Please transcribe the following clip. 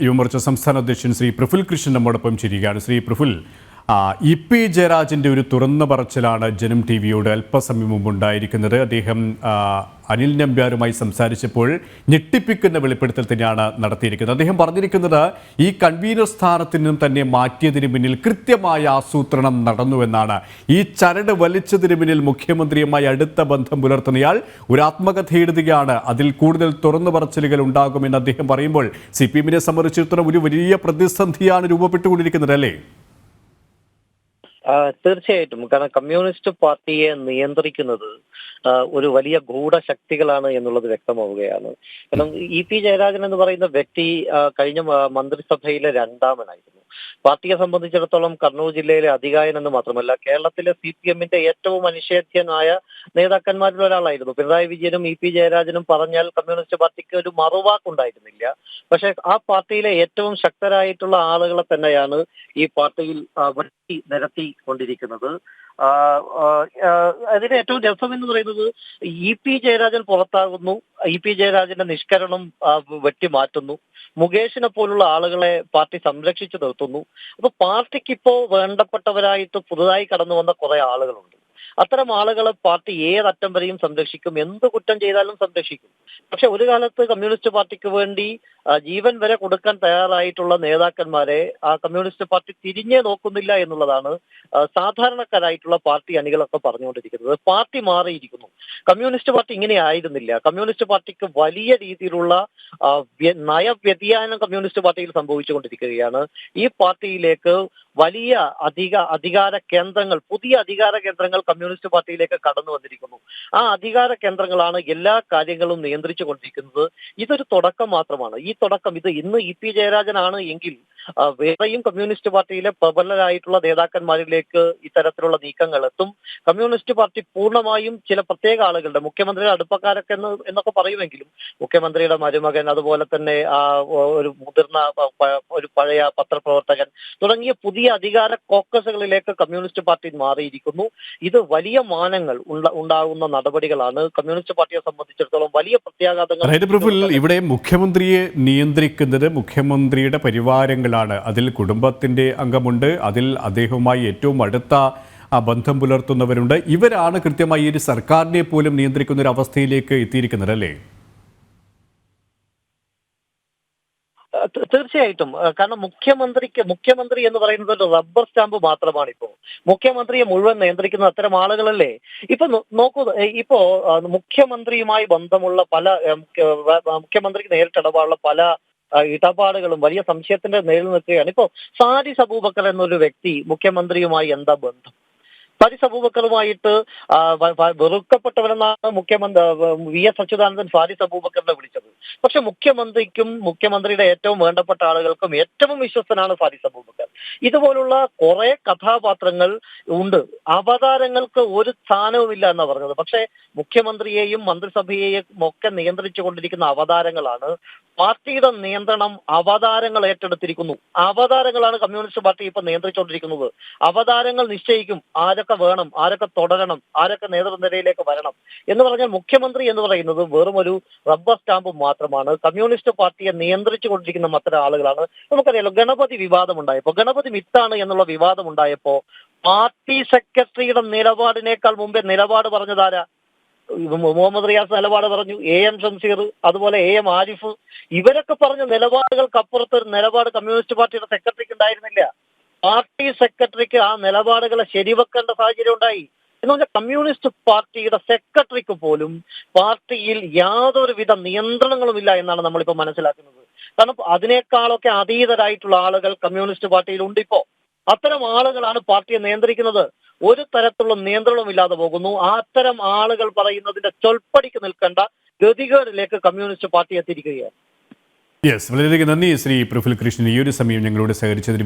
യുവമോർച്ച സംസ്ഥാന അധ്യക്ഷൻ ശ്രീ പ്രഫുൽ കൃഷ്ണൻ നമ്മോടൊപ്പം ചേരുകയാണ്. ശ്രീ പ്രഫുൽ ഇ പി ജയരാജന്റെ ഒരു തുറന്ന പറച്ചിലാണ് ജനം ടി വിയോട് അല്പസമയം മുമ്പ് ഉണ്ടായിരിക്കുന്നത്. അദ്ദേഹം അനിൽ നമ്പ്യാരുമായി സംസാരിച്ചപ്പോൾ ഞെട്ടിപ്പിക്കുന്ന വെളിപ്പെടുത്തൽ തന്നെയാണ് നടത്തിയിരിക്കുന്നത്. അദ്ദേഹം പറഞ്ഞിരിക്കുന്നത് ഈ കൺവീനർ സ്ഥാനത്ത് നിന്നും തന്നെ മാറ്റിയതിന് പിന്നിൽ കൃത്യമായ ആസൂത്രണം നടന്നുവെന്നാണ്. ഈ ചരട് വലിച്ചതിന് പിന്നിൽ മുഖ്യമന്ത്രിയുമായി അടുത്ത ബന്ധം പുലർത്തുന്നയാൾ ഒരു ആത്മകഥ എഴുതുകയാണ് അതിൽ കൂടുതൽ തുറന്നു പറച്ചിലുകൾ ഉണ്ടാകുമെന്ന് അദ്ദേഹം പറയുമ്പോൾ സി പി എമ്മിനെ സംബന്ധിച്ചിടത്തോളം ഒരു വലിയ പ്രതിസന്ധിയാണ് രൂപപ്പെട്ടുകൊണ്ടിരിക്കുന്നത് അല്ലേ? തീർച്ചയായിട്ടും. കാരണം കമ്മ്യൂണിസ്റ്റ് പാർട്ടിയെ നിയന്ത്രിക്കുന്നത് ഒരു വലിയ ഗൂഢശക്തികളാണ് എന്നുള്ളത് വ്യക്തമാവുകയാണ്. കാരണം ഇ പി ജയരാജൻ എന്ന് പറയുന്ന വ്യക്തി കഴിഞ്ഞ മന്ത്രിസഭയിലെ രണ്ടാമനായിരുന്നു. പാർട്ടിയെ സംബന്ധിച്ചിടത്തോളം കണ്ണൂർ ജില്ലയിലെ അധികായൻ എന്ന് മാത്രമല്ല കേരളത്തിലെ സി പി എമ്മിന്റെ ഏറ്റവും അനിഷേധ്യനായ നേതാക്കന്മാരിൽ ഒരാളായിരുന്നു. പിണറായി വിജയനും ഇ പി ജയരാജനും പറഞ്ഞാൽ കമ്മ്യൂണിസ്റ്റ് പാർട്ടിക്ക് ഒരു മറുവാക്കുണ്ടായിരുന്നില്ല. പക്ഷെ ആ പാർട്ടിയിലെ ഏറ്റവും ശക്തരായിട്ടുള്ള ആളുകളെ തന്നെയാണ് ഈ പാർട്ടിയിൽ വെട്ടി നിരത്തി കൊണ്ടിരിക്കുന്നത് അതിന് ഏറ്റവും രസം എന്ന് പറയുന്നത് ഇ പി ജയരാജൻ പുറത്താകുന്നു. ഇ പി ജയരാജന്റെ നിഷ്കരണം ആ, വെട്ടി മാറ്റുന്നു. മുകേഷിനെ പോലുള്ള ആളുകളെ പാർട്ടി സംരക്ഷിച്ചു നിർത്തുന്നു. അപ്പൊ പാർട്ടിക്ക് ഇപ്പോ വേണ്ടപ്പെട്ടവരായിട്ട് പുതുതായി കടന്നു വന്ന കുറെ ആളുകളുണ്ട്. അത്തരം ആളുകളെ പാർട്ടി ഏതറ്റം വരെയും സംരക്ഷിക്കും. എന്ത് കുറ്റം ചെയ്താലും സംരക്ഷിക്കും. പക്ഷെ ഒരു കാലത്ത് കമ്മ്യൂണിസ്റ്റ് പാർട്ടിക്ക് വേണ്ടി ജീവൻ വരെ കൊടുക്കാൻ തയ്യാറായിട്ടുള്ള നേതാക്കന്മാരെ ആ കമ്മ്യൂണിസ്റ്റ് പാർട്ടി തിരിഞ്ഞേ നോക്കുന്നില്ല എന്നുള്ളതാണ് സാധാരണക്കാരായിട്ടുള്ള പാർട്ടി അണികളൊക്കെ പറഞ്ഞുകൊണ്ടിരിക്കുന്നത്. പാർട്ടി മാറിയിരിക്കുന്നു. കമ്മ്യൂണിസ്റ്റ് പാർട്ടി ഇങ്ങനെ ആയിരുന്നില്ല. കമ്മ്യൂണിസ്റ്റ് പാർട്ടിക്ക് വലിയ രീതിയിലുള്ള നയവ്യതിയാനം കമ്മ്യൂണിസ്റ്റ് പാർട്ടിയിൽ സംഭവിച്ചുകൊണ്ടിരിക്കുകയാണ്. ഈ പാർട്ടിയിലേക്ക് വലിയ അധിക അധികാര കേന്ദ്രങ്ങൾ പുതിയ അധികാര കേന്ദ്രങ്ങൾ കമ്മ്യൂണിസ്റ്റ് പാർട്ടിയിലേക്ക് കടന്നു വന്നിരിക്കുന്നു. ആ അധികാര കേന്ദ്രങ്ങളാണ് എല്ലാ കാര്യങ്ങളും നിയന്ത്രിച്ചു കൊണ്ടിരിക്കുന്നത് ഇതൊരു തുടക്കം മാത്രമാണ്. ഈ തുടക്കം ഇത് ഇന്ന് ഇ പി ജയരാജനാണ് എങ്കിൽ വേറെയും കമ്മ്യൂണിസ്റ്റ് പാർട്ടിയിലെ പ്രബലരായിട്ടുള്ള നേതാക്കന്മാരിലേക്ക് ഇത്തരത്തിലുള്ള നീക്കങ്ങൾ എത്തും. കമ്മ്യൂണിസ്റ്റ് പാർട്ടി പൂർണമായും ചില പ്രത്യേക ആളുകളുടെ മുഖ്യമന്ത്രിയുടെ അടുപ്പക്കാരൊക്കെ എന്ന് എന്നൊക്കെ പറയുമെങ്കിലും മുഖ്യമന്ത്രിയുടെ മരുമകൻ അതുപോലെ തന്നെ ആ ഒരു മുതിർന്ന ഒരു പഴയ പത്രപ്രവർത്തകൻ തുടങ്ങിയ പുതിയ അധികാര കോക്കസുകളിലേക്ക് കമ്മ്യൂണിസ്റ്റ് പാർട്ടി മാറിയിരിക്കുന്നു. ഇത് വലിയ മാനങ്ങൾ ഉണ്ടാകുന്ന നടപടികളാണ്. കമ്മ്യൂണിസ്റ്റ് പാർട്ടിയെ സംബന്ധിച്ചിടത്തോളം വലിയ പ്രത്യാഘാതങ്ങൾ ഇവിടെ മുഖ്യമന്ത്രിയെ നിയന്ത്രിക്കുന്നത് മുഖ്യമന്ത്രിയുടെ പരിവാരങ്ങളാണ് അതിൽ കുടുംബത്തിന്റെ അംഗമുണ്ട്. അതിൽ അദ്ദേഹവുമായി ഏറ്റവും അടുത്ത ബന്ധം പുലർത്തുന്നവരുണ്ട്. ഇവരാണ് കൃത്യമായി ഈ ഒരു സർക്കാരിനെ പോലും നിയന്ത്രിക്കുന്ന ഒരു അവസ്ഥയിലേക്ക് എത്തിയിരിക്കുന്നത് അല്ലേ? തീർച്ചയായിട്ടും. കാരണം മുഖ്യമന്ത്രിക്ക് മുഖ്യമന്ത്രി എന്ന് പറയുന്നത് ഒരു റബ്ബർ സ്റ്റാമ്പ് മാത്രമാണ് ഇപ്പോ മുഖ്യമന്ത്രിയെ മുഴുവൻ നിയന്ത്രിക്കുന്ന അത്തരം ആളുകളല്ലേ? ഇപ്പൊ നോക്കൂ ഇപ്പോ മുഖ്യമന്ത്രിയുമായി ബന്ധമുള്ള പല മുഖ്യമന്ത്രിക്ക് നേരിട്ട് ഇടപാടുള്ള പല ഇടപാടുകളും വലിയ സംശയത്തിന്റെ നേരിൽ നിൽക്കുകയാണ്. ഇപ്പോ സാരിസ് അബൂബക്കർ എന്നൊരു വ്യക്തി മുഖ്യമന്ത്രിയുമായി എന്താ ബന്ധം? ഫാരിസ് അബൂബക്കറുമായിട്ട് വെറുക്കപ്പെട്ടവരെന്നാണ് മുഖ്യമന്ത്രി വി എസ് അച്യുതാനന്ദൻ ഫാരിസ് അബൂബക്കറിനെ വിളിച്ചത്. പക്ഷെ മുഖ്യമന്ത്രിക്കും മുഖ്യമന്ത്രിയുടെ ഏറ്റവും വേണ്ടപ്പെട്ട ആളുകൾക്കും ഏറ്റവും വിശ്വസ്തനാണ് ഫാരിസ് അബൂബക്കർ ഇതുപോലുള്ള കുറെ കഥാപാത്രങ്ങൾ ഉണ്ട്. അവതാരങ്ങൾക്ക് ഒരു സ്ഥാനവുമില്ല എന്നാ പറഞ്ഞത്. പക്ഷെ മുഖ്യമന്ത്രിയെയും മന്ത്രിസഭയെയും ഒക്കെ നിയന്ത്രിച്ചു കൊണ്ടിരിക്കുന്ന അവതാരങ്ങളാണ് പാർട്ടിയുടെ നിയന്ത്രണം അവതാരങ്ങൾ ഏറ്റെടുത്തിരിക്കുന്നു. അവതാരങ്ങളാണ് കമ്മ്യൂണിസ്റ്റ് പാർട്ടി ഇപ്പൊ നിയന്ത്രിച്ചുകൊണ്ടിരിക്കുന്നത്. അവതാരങ്ങൾ നിശ്ചയിക്കും ആരൊക്കെ വേണം ആരൊക്കെ തുടരണം ആരൊക്കെ നേതൃനിരയിലേക്ക് വരണം എന്ന് പറഞ്ഞാൽ മുഖ്യമന്ത്രി എന്ന് പറയുന്നത് വെറും ഒരു റബ്ബർ സ്റ്റാമ്പ് മാത്രമാണ്. കമ്മ്യൂണിസ്റ്റ് പാർട്ടിയെ നിയന്ത്രിച്ചു കൊണ്ടിരിക്കുന്ന അത്തരം ആളുകളാണ്. നമുക്കറിയാലോ ഗണപതി വിവാദം ഉണ്ടായപ്പോ ഗണപതി മിത്താണ് എന്നുള്ള വിവാദം ഉണ്ടായപ്പോ പാർട്ടി സെക്രട്ടറിയുടെ നിലപാടിനേക്കാൾ മുമ്പേ നിലപാട് പറഞ്ഞതാരാ മുഹമ്മദ് റിയാസ് നിലപാട് പറഞ്ഞു. എ എം ഷംസീർ അതുപോലെ എ എം ആരിഫ് ഇവരൊക്കെ പറഞ്ഞ നിലപാടുകൾക്കപ്പുറത്ത് ഒരു നിലപാട് കമ്മ്യൂണിസ്റ്റ് പാർട്ടിയുടെ സെക്രട്ടറിക്ക് ഉണ്ടായിരുന്നില്ല. പാർട്ടി സെക്രട്ടറിക്ക് ആ നിലപാടുകളെ ശരിവെക്കേണ്ട സാഹചര്യം ഉണ്ടായി. എന്ന് പറഞ്ഞാൽ കമ്മ്യൂണിസ്റ്റ് പാർട്ടിയുടെ സെക്രട്ടറിക്ക് പോലും പാർട്ടിയിൽ യാതൊരുവിധ നിയന്ത്രണങ്ങളും ഇല്ല എന്നാണ് നമ്മളിപ്പോൾ മനസ്സിലാക്കുന്നത്. കാരണം അതിനേക്കാളൊക്കെ അതീതരായിട്ടുള്ള ആളുകൾ കമ്മ്യൂണിസ്റ്റ് പാർട്ടിയിൽ ഉണ്ട് ഇപ്പോ. അത്തരം ആളുകളാണ് പാർട്ടിയെ നിയന്ത്രിക്കുന്നത്. ഒരു തരത്തിലുള്ള നിയന്ത്രണവും ഇല്ലാതെ പോകുന്നു. അത്തരം ആളുകൾ പറയുന്നതിന്റെ ചൊൽപ്പടിക്ക് നിൽക്കേണ്ട. ഗതികേടിലേക്ക് കമ്മ്യൂണിസ്റ്റ് പാർട്ടി എത്തിയിരിക്കുകയാണ്. യെസ് വളരെയധികം നന്ദി ശ്രീ പ്രഫുൽ കൃഷ്ണൻ ഈ ഒരു സമയം ഞങ്ങളോട് സഹകരിച്ചതിന്